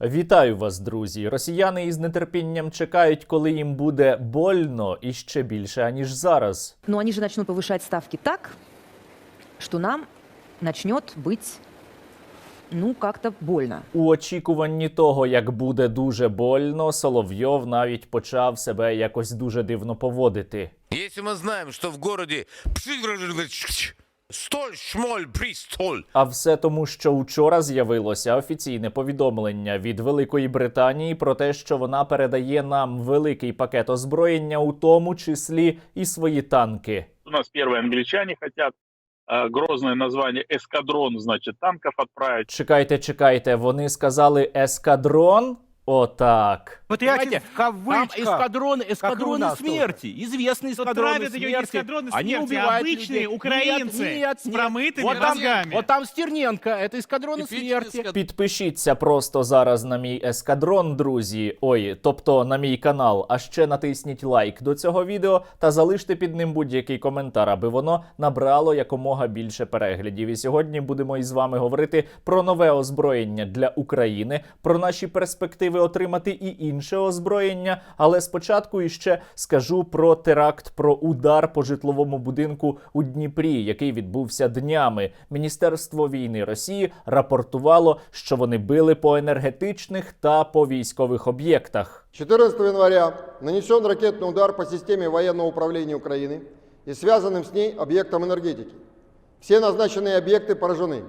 Вітаю вас, друзі! Росіяни із нетерпінням чекають, коли їм буде больно і ще більше аніж зараз. Но они же начнут повышать ставки так, что нам начнет быть, ну, как-то больно. У очікуванні того, як буде дуже больно, Соловйов навіть почав себе якось дуже дивно поводити. Если мы знаем, что в городе столь, шмоль, пристоль, А все тому, що учора з'явилося офіційне повідомлення від Великої Британії про те, що вона передає нам великий пакет озброєння, у тому числі і свої танки. У нас первые англичане хотят э, грозное название эскадрон, значит, танков отправить. Чекайте, чекайте, вони сказали ескадрон? Отак. Понимаете, в там кавычках. эскадроны, эскадроны нас смерти. Известные Вот эскадроны травят ее не смерти. эскадроны Они смерти, а убивают обычные людей. украинцы Нет, нет, с нет. промытыми вот там, мозгами. вот там Стерненко, это эскадроны Типичный смерти. эскад- Підпишіться просто зараз на мій ескадрон, друзі. Ой, тобто на мій канал. А ще натисніть лайк до цього відео та залиште під ним будь-який коментар, аби воно набрало якомога більше переглядів. І сьогодні будемо із вами говорити про нове озброєння для України, про наші перспективи отримати і інше озброєння. Але спочатку іще скажу про теракт, про удар по житловому будинку у Дніпрі, який відбувся днями. Міністерство війни Росії рапортувало, що вони били по енергетичних та по військових об'єктах. 14 января нанесен ракетный удар по системе военного управления Украины и связанным с ней объектам энергетики. Все назначенные объекты поражены.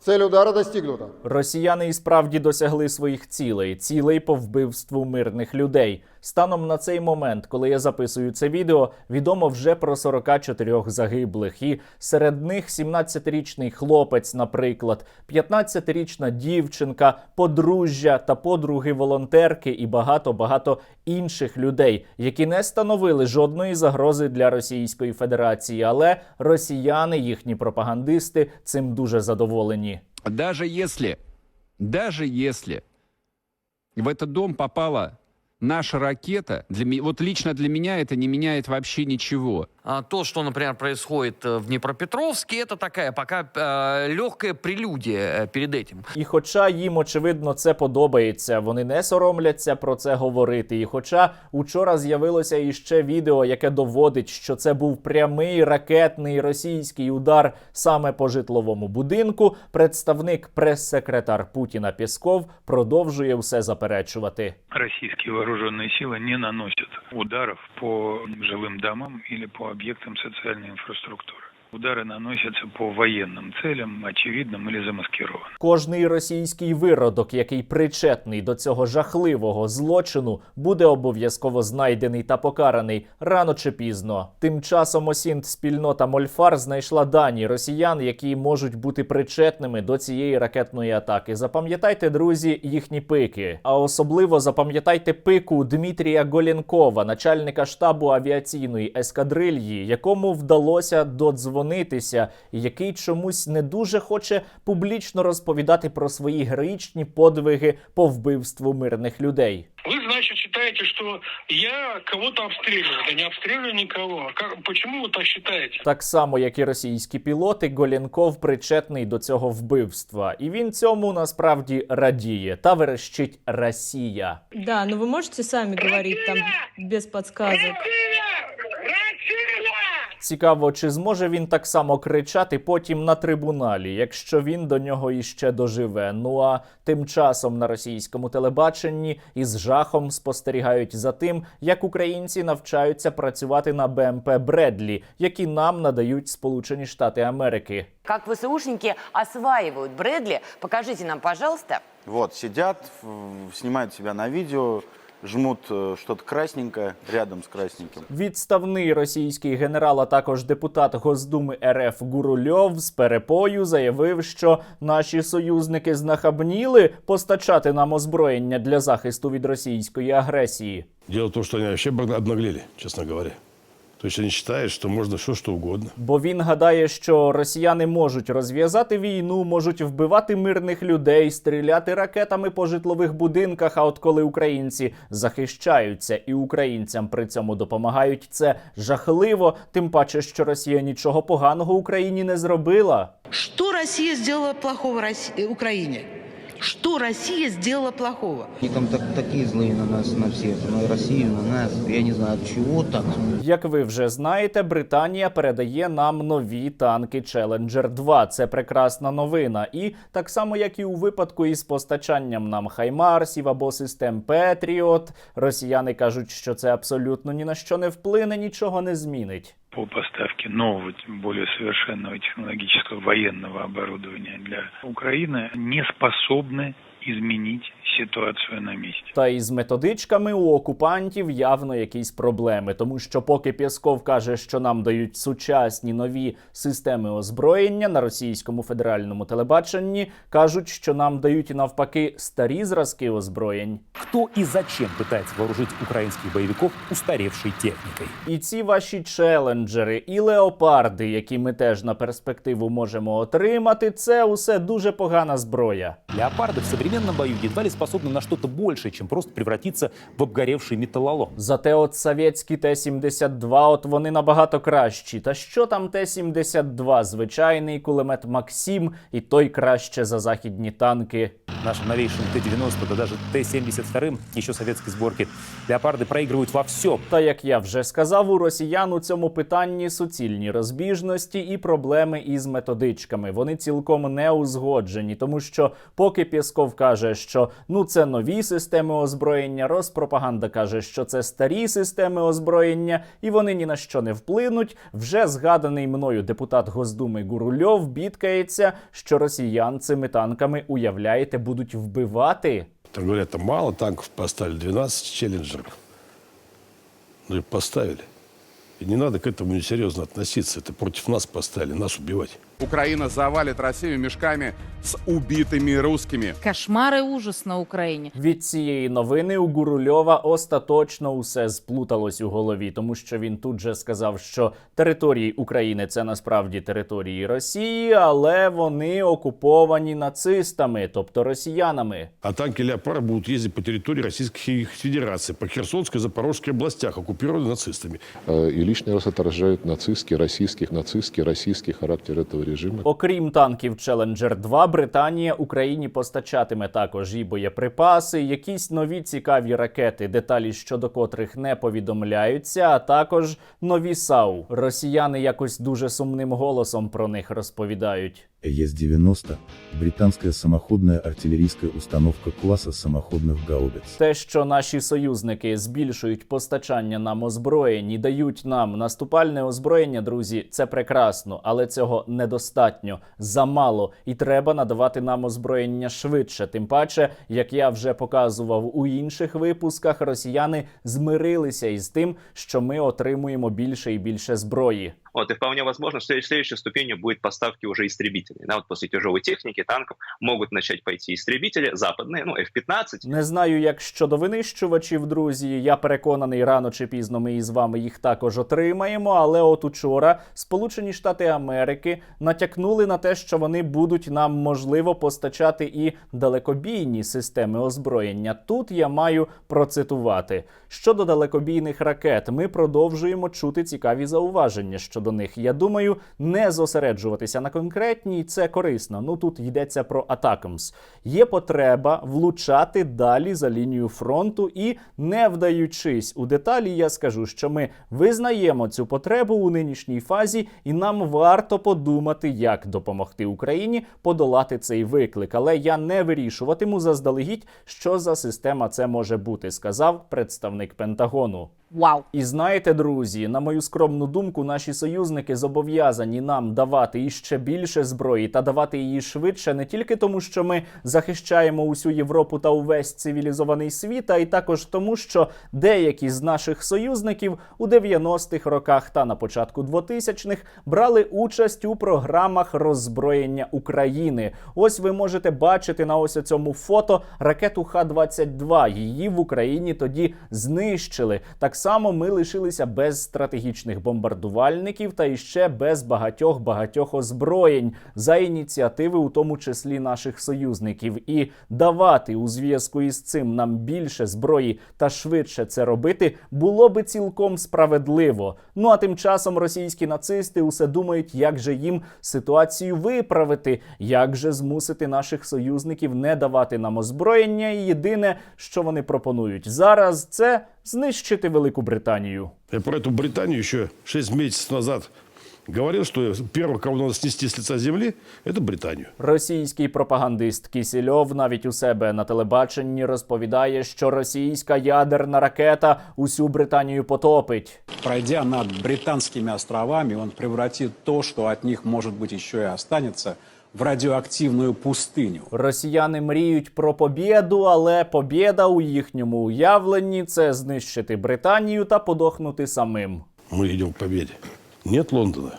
Цель удара достигнута. Росіяни і справді досягли своїх цілей, цілей по вбивству мирних людей. Станом на цей момент, коли я записую це відео, відомо вже про 44 загиблих, і серед них 17-річний хлопець, наприклад, 15-річна дівчинка, подружжя та подруги волонтерки і багато багато інших людей, які не становили жодної загрози для Російської Федерації, але росіяни, їхні пропагандисти, цим дуже задоволені. Даже если, даже если в этот дом попала наша ракета, для, ме- вот лично для меня это не меняет вообще ничего. А, То, что, например, происходит э, в Днепропетровске, это такая пока э, легкая прелюдия э, перед этим. І хоча їм очевидно це подобається, вони не соромляться про це говорити. І хоча учора з'явилося іще відео, яке доводить, що це був прямий ракетний російський удар саме по житловому будинку, представник прес-секретар Путіна Пєсков продовжує все заперечувати. российские вооруженные силы не наносят ударов по жилым домам или по объектам социальной инфраструктуры. Удары наносятся по военным целям, очевидным или замаскированным. Кожний російський виродок, який причетний до цього жахливого злочину, буде обов'язково знайдений та покараний рано чи пізно. Тим часом осінт спільнота Мольфар знайшла дані росіян, які можуть бути причетними до цієї ракетної атаки. Запам'ятайте, друзі, їхні пики. А особливо запам'ятайте пику Дмитрія Голєнкова, начальника штабу авіаційної ескадрильї, якому вдалося додзвонитися, і який чомусь не дуже хоче публічно розповідати про свої героїчні подвиги по вбивству мирних людей. Вы, значит, считаете, что я кого-то обстреливаю. Да не обстреливаю никого. Как, почему вы так считаете? Так само, як і російські пілоти, Голєнков причетний до цього вбивства, і він цьому насправді радіє та верещить Росія. Да, но вы можете сами говорить там без подсказок. Цікаво, чи зможе він так само кричати потім на трибуналі, якщо він до нього іще доживе. Ну а тим часом на російському телебаченні із жахом спостерігають за тим, як українці навчаються працювати на БМП Бредлі, які нам надають Сполучені Штати Америки. Как ВСУшники осваивают Брэдли? Покажите нам, пожалуйста. Вот, сидят, в- снимают себя на видео, жмут щось что-то рядом з красненьким. Відставний російський генерал, а також депутат Госдуми РФ Гурульов з перепою заявив, що наші союзники знахабніли постачати нам озброєння для захисту від російської агресії. Діло в тому, що вони вообще обнаглели, чесно говоря. То есть они считают, что можно все что угодно. Бо він гадає, що росіяни можуть розв'язати війну, можуть вбивати мирних людей, стріляти ракетами по житлових будинках. А от коли українці захищаються і українцям при цьому допомагають, це жахливо. Тим паче, що Росія нічого поганого Україні не зробила. Что Россия сделала плохого России, Украине? Что Россия сделала плохого? Они там так, такие злые на нас, на всех, на Россию, на нас. Я не знаю, от чего так. Як ви вже знаєте, Британія передає нам нові танки Challenger 2. Це прекрасна новина. І так само, як і у випадку із постачанням нам Хаймарсів або систем Петріот, росіяни кажуть, що це абсолютно ні на що не вплине, нічого не змінить. По поставке нового, более совершенного технологического военного оборудования для Украины не способны изменить ситуацию на месте. Та із методичками у окупантів явно якісь проблеми, тому що поки Пєсков каже, що нам дають сучасні нові системи озброєння на російському федеральному телебаченні, кажуть, що нам дають навпаки старі зразки озброєнь. Кто и зачем пытается вооружить украинских боевиков устаревшей техникой? І ці ваші челенджери і леопарди, які ми теж на перспективу можемо отримати, це усе дуже погана зброя. Леопарды в современном бою едва ли способны на что-то большее, чем просто превратиться в обгоревший металлолом. Зате от совєтські Т-72, от вони набагато кращі. Та що там Т-72? Звичайний кулемет Максим, і той краще за західні танки. Нашим новейшим Т-90, да даже Т-72, еще советской сборки, леопарды проигрывают во всем. Та як я вже сказав, у росіян у цьому питанні суцільні розбіжності і проблеми із методичками. Вони цілком не узгоджені, тому що поки Пєсков каже, що ну це нові системи озброєння, Роспропаганда каже, що це старі системи озброєння, і вони ні на що не вплинуть. Вже згаданий мною депутат Госдуми Гурульов бідкається, що росіян цими танками уявляєте будуть вбивати. Так говорят, там мало танков поставили, 12 челленджеров. Ну и поставили. И не надо к этому несерьезно относиться. Это против нас поставили, нас убивать. Украина завалит Россию мешками с убитыми русскими. Кошмар и ужас на Украине. Від цієї новини у Гурульова остаточно усе сплуталось у голові, тому що він тут же сказав, що території України це насправді території Росії, але вони окуповані нацистами, тобто росіянами. А танки «Леопард» будут ездить по территории Российской Федерации, по Херсонской и Запорожской областях, оккупированных нацистами. И лишний раз отражают нацистский, российских, нацистский, российский характер этого режима. Окрім танків Challenger 2, Британія Україні постачатиме також і боєприпаси, якісь нові цікаві ракети, деталі щодо котрих не повідомляються, а також нові САУ. Росіяни якось дуже сумним голосом про них розповідають. ЕС-90 – британская самоходная артиллерийская установка класса самоходных гаубиц. Те, що наші союзники збільшують постачання нам озброєнь і дають нам наступальне озброєння, друзі, це прекрасно, але цього недостатньо, замало, і треба надавати нам озброєння швидше. Тим паче, як я вже показував у інших випусках, росіяни змирилися із тим, що ми отримуємо більше і більше зброї. Вот, и вполне возможно, что следующей ступенью будет поставки уже истребителей. Да, вот после тяжелой техники, танков могут начать пойти истребители западные, ну, F-15. Не знаю, як щодо винищувачів, друзі. Я переконаний, рано чи пізно ми із вами їх також отримаємо. Але от учора Сполучені Штати Америки натякнули на те, що вони будуть нам можливо постачати і далекобійні системи озброєння. Тут я маю процитувати. Щодо далекобійних ракет, ми продовжуємо чути цікаві зауваження щодо них. Я думаю, не зосереджуватися на конкретній це корисно. Ну тут йдеться про Атакамс. Є потреба влучати далі за лінію фронту і, не вдаючись у деталі, я скажу, що ми визнаємо цю потребу у нинішній фазі, і нам варто подумати, як допомогти Україні подолати цей виклик. Але я не вирішуватиму заздалегідь, що за система це може бути, сказав представник Пентагону. Вау! І знаєте, друзі, на мою скромну думку, наші союзники зобов'язані нам давати іще більше зброї та давати її швидше, не тільки тому, що ми захищаємо усю Європу та увесь цивілізований світ, а й також тому, що деякі з наших союзників у 90-х роках та на початку 2000-х брали участь у програмах роззброєння України. Ось ви можете бачити на ось цьому фото ракету Х-22. Її в Україні тоді знищили. Так Так само ми лишилися без стратегічних бомбардувальників та іще без багатьох багатьох озброєнь за ініціативи, у тому числі наших союзників. І давати у зв'язку із цим нам більше зброї та швидше це робити було би цілком справедливо. Ну а тим часом російські нацисти усе думають, як же їм ситуацію виправити, як же змусити наших союзників не давати нам озброєння. І єдине, що вони пропонують зараз, це знищити Велику Британію. Я про эту Британию еще 6 месяцев назад говорил, что первого, кого надо снести с лица земли, это Британию. Російський пропагандист Кісільов навіть у себе на телебаченні розповідає, що російська ядерна ракета усю Британію потопить. Пройдя над британскими островами, он превратит то, что от них, может быть, еще и останется, в радіоактивну пустиню. Росіяни мріють про побєду, але побєда у їхньому уявленні це знищити Британію та подохнути самим. Ми йдемо к победе. Нет Лондона,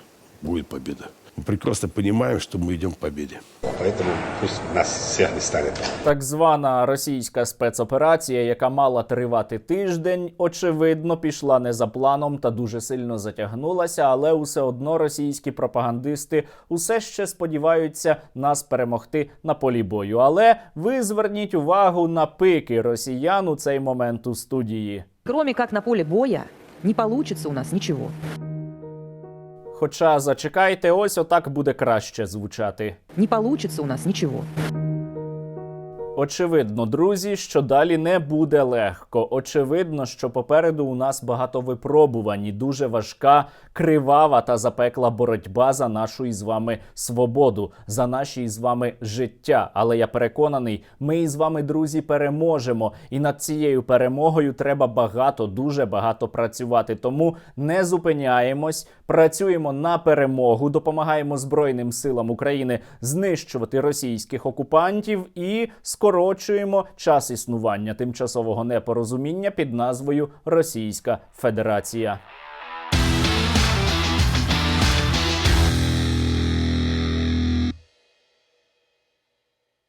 буде победа Мы прекрасно понимаем, что мы идем к победе. Поэтому пусть нас всех не станет. Так звана російська спецоперація, яка мала тривати тиждень, очевидно, пішла не за планом та дуже сильно затягнулася, але усе одно російські пропагандисти усе ще сподіваються нас перемогти на полі бою. Але ви зверніть увагу на пики росіян у цей момент у студії. Кроме как на поле боя, не получится у нас ничего. Хоча зачекайте, ось отак буде краще звучати. Не получится у нас ничего. Очевидно, друзі, що далі не буде легко. Очевидно, що попереду у нас багато випробувань, і дуже важка, кривава та запекла боротьба за нашу із вами свободу, за наші із вами життя. Але я переконаний, ми із вами, друзі, переможемо. І над цією перемогою треба багато, дуже багато працювати. Тому не зупиняємось, працюємо на перемогу, допомагаємо Збройним силам України знищувати російських окупантів і скорочуємо час існування тимчасового непорозуміння під назвою Російська Федерація.